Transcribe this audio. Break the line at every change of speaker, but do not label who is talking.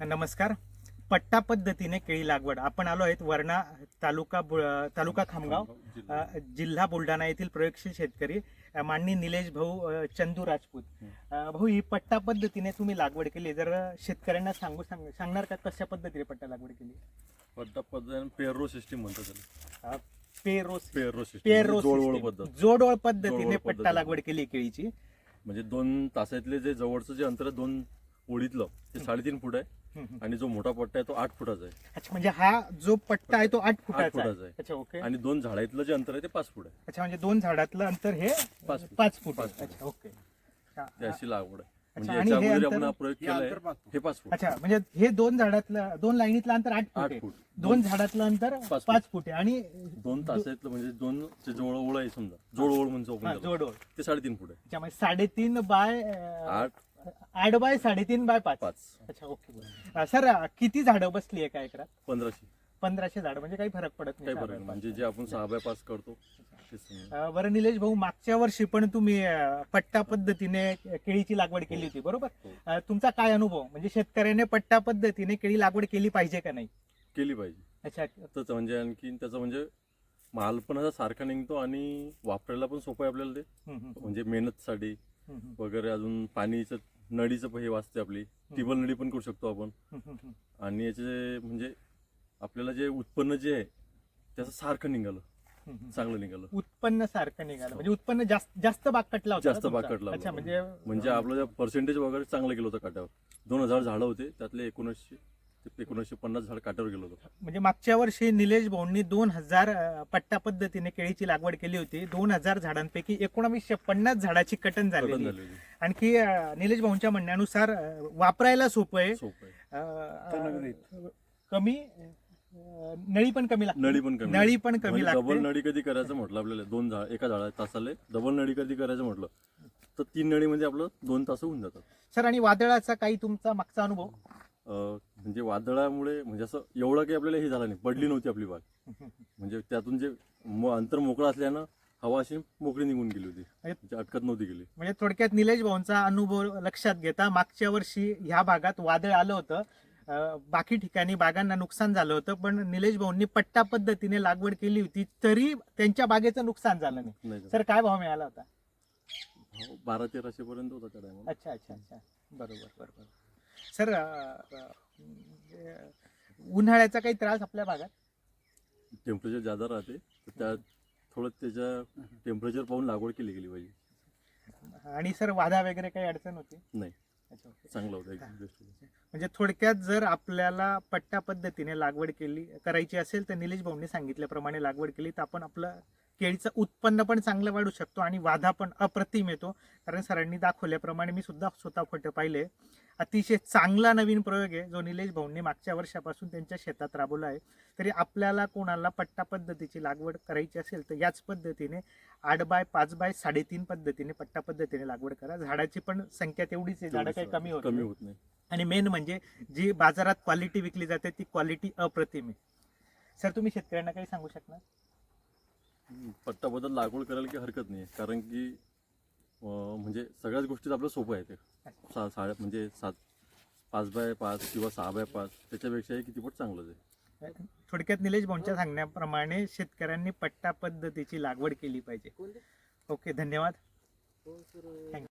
नमस्कार. पट्टा पद्धतीने केळी लागवड. आपण आलो आहेत वर्णा तालुका तालुका खामगाव जिल्हा. बुलढाणा येथील प्रयोगशील शेतकरी माननी निलेश भाऊ चंदू राजपूत. भाऊ ही पट्टा पद्धतीने तुम्ही लागवड केली. जर शेतकऱ्यांना सांगू सांग- सांगणार का कशा पद्धतीने पट्टा लागवड केली?
पट्टा पद्धती पेरो सिस्टीम म्हणतात त्याला.
पेरो
पेरो
पेरो
जोडवळ. पद्धत.
जोडवळ पद्धतीने पट्टा
पद्धतीने.
लागवड केली केळीची.
म्हणजे दोन तासातले जे जवळचं जे अंतर दोन ओळीतलं ते साडेतीन फूट आहे. आणि जो मोठा पट्टा आहे तो आठ फुटाचा आहे.
अच्छा म्हणजे हा जो पट्टा आहे तो आठ फुटाचा
फुटाचा
आहे. अच्छा ओके.
आणि दोन झाडातलं जे अंतर आहे ते पाच फूट आहे.
अच्छा म्हणजे दोन झाडातलं अंतर हे
पाच फूट.
पाच फूट
पाच.
अच्छा ओके.
ते अशी लागवड आहे. म्हणजे
आणि
याच्या
हे
अगोदर
अंतर-
आपण हा प्रयोग
हे
केलाय
अंतर पाच फूट.
हे पाच फूट.
अच्छा म्हणजे हे दोन झाडातलं दोन लाईनीतलं अंतर आठ फूट
आठ
आहे.
फूट.
दोन झाडातलं अंतर
पाच
पाच फूट आहे. आणि
दोन तासातलं म्हणजे दोन जे जोड ओळ आहे समजा. जोड ओळ म्हणजे
हा,
आपण त्याला.
जोडोळ
ते साडेतीन फूट आहे.
साडेतीन बाय अं,
आठ
आठ बाय साडेतीन बाय पाच.
पाच.
अच्छा ओके सर किती झाडं बसली आहे काय एकरात?
पंधराशे.
पंधराशे झाडं म्हणजे काही फरक पडत
काही फरक नाही. म्हणजे जे आपण सहा बाय पाच करतो.
अं, बरं निलेश भाऊ मागच्या वर्षी पण तुम्ही अं, पट्टा पद्धतीने केळीची लागवड केली होती बरोबर?
हो.
अं, तुमचा काय अनुभव? म्हणजे शेतकऱ्याने पट्टा पद्धतीने केळी लागवड केली पाहिजे का नाही?
केली पाहिजे.
अच्छा.
त्याचं म्हणजे आणखी त्याचं म्हणजे माल पण असा सारखा निघतो आणि वापरायला पण सोपं आहे आपल्याला ते.
हम्म, हम्म,
म्हणजे मेहनतसाठी
हम्म, हम्म,
वगैरे अजून पाणीचं नळीचं पण हे वाचते आपली टिबल नळी पण करू शकतो आपण. आणि याचे म्हणजे आपल्याला जे उत्पन्न जे आहे त्याचं सारखं निघालं. चांगलं निघालं
उत्पन्न सारखं निघालं म्हणजे उत्पन्न जास्त जास्त बाग कटला होता
जास्त
ना
बाग
तुमचा?
कटला
अच्छा
होता.
म्हणजे
म्हणजे आपलं पर्सेंटेज वगैरे चांगलं गेलं होतं काट्यावर दोन हजार झाडं होते त्यातले एकोणीसशे ते एकोणीसशे पन्नास झाड काट्यावर गेलो होतं.
म्हणजे मागच्या वर्षी निलेश भाऊंनी दोन हजार पट्टा पद्धतीने केळीची लागवड केली होती. दोन हजार झाडांपैकी एकोणावीसशे पन्नास झाडाची कटन झालेली. आणखी अं, निलेश भाऊंच्या म्हणण्यानुसार अं, वापरायला सोपं आहे.
सोपं आहे.
अं, कमी अं, नळी पण कमी लागते.
नळी पण कमी
नळी पण कमी
म्हणजे डबल
लागते
नळी कधी करायचं म्हटलं आपल्याला? दोन झाड एका झाडा तासाला डबल नळी कधी करायचं म्हटलं? तर तीन नळीमध्ये आपलं दोन तास होऊन जातात.
सर आणि वादळाचा काही तुमचा मागचा अनुभव?
म्हणजे वादळामुळे म्हणजे असं एवढं काही आपल्याला हे झालं नाही. पडली नव्हती आपली बाग. म्हणजे त्यातून जे म- अंतर मोकळं असल्यानं हवा अशी मोकळी निघून गेली होती. म्हणजे अटकत नव्हती गेली.
म्हणजे थोडक्यात निलेश भाऊंचा अनुभव लक्षात घेता मागच्या वर्षी ह्या भागात वादळ आलं होतं. अं, बाकी ठिकाणी बागांना नुकसान झालं होतं पण निलेश भाऊंनी पट्टा पद्धतीने लागवड केली होती तरी त्यांच्या बागेचं नुकसान झालं नाही. सर काय भाव मिळाला होता?
बारा तेराशे पर्यंत होता त्या टायमाला.
अच्छा अच्छा अच्छा. बरोबर बरोबर. सर अं, उन्हाळ्याचा काही त्रास आपल्या भागात?
टेम्परेचर जादा राहते तर त्या थोडं त्याच्या टेम्परेचर पाहून लागवड केली गेली पाहिजे.
आणि सर वादा वगैरे काही अडचण होती?
नाही.
अच्छा
चांगलं होतं एकदम बेस्ट होतं
म्हणजे थोडक्यात जर आपल्याला पट्टा पद्धतीने लागवड केली करायची असेल तर निलेश भाऊंनी सांगितल्याप्रमाणे लागवड केली तर आपण आपलं केळीचं उत्पन्न पण चांगलं वाढू शकतो आणि वाधा पण अप्रतिम येतो. कारण सरांनी दाखवल्याप्रमाणे मी सुद्धा स्वतः फोटो पाहिले अतिशय चांगला नवीन प्रयोग आहे जो निलेश भाऊंनी मागच्या वर्षापासून त्यांच्या शेतात राबवला आहे. तरी आपल्याला कोणाला पट्टा पद्धतीची लागवड करायची असेल तर याच पद्धतीने आठ बाय पाच बाय साडेतीन पद्धतीने पट्टा पद्धतीने लागवड करा. झाडाची पण संख्या तेवढीच आहे झाडं काही कमी होत
कमी. होत नाही.
आणि मेन म्हणजे जी बाजारात क्वालिटी विकली जाते ती क्वालिटी अप्रतिम आहे. सर तुम्ही शेतकऱ्यांना काही सांगू शकणार?
पट्टाबद्दल लागवड करायला काही हरकत नाही. कारण की म्हणजे सगळ्याच गोष्टीत आपलं सोपं आहे ते. सा साड्या म्हणजे सात पाच बाय पाच किंवा सहा बाय पाच त्याच्यापेक्षाही किती पट चांगलंच आहे.
थोडक्यात निलेश भाऊंच्या सांगण्याप्रमाणे शेतकऱ्यांनी पट्टा पद्धतीची लागवड केली पाहिजे. ओके धन्यवाद. थँक्यू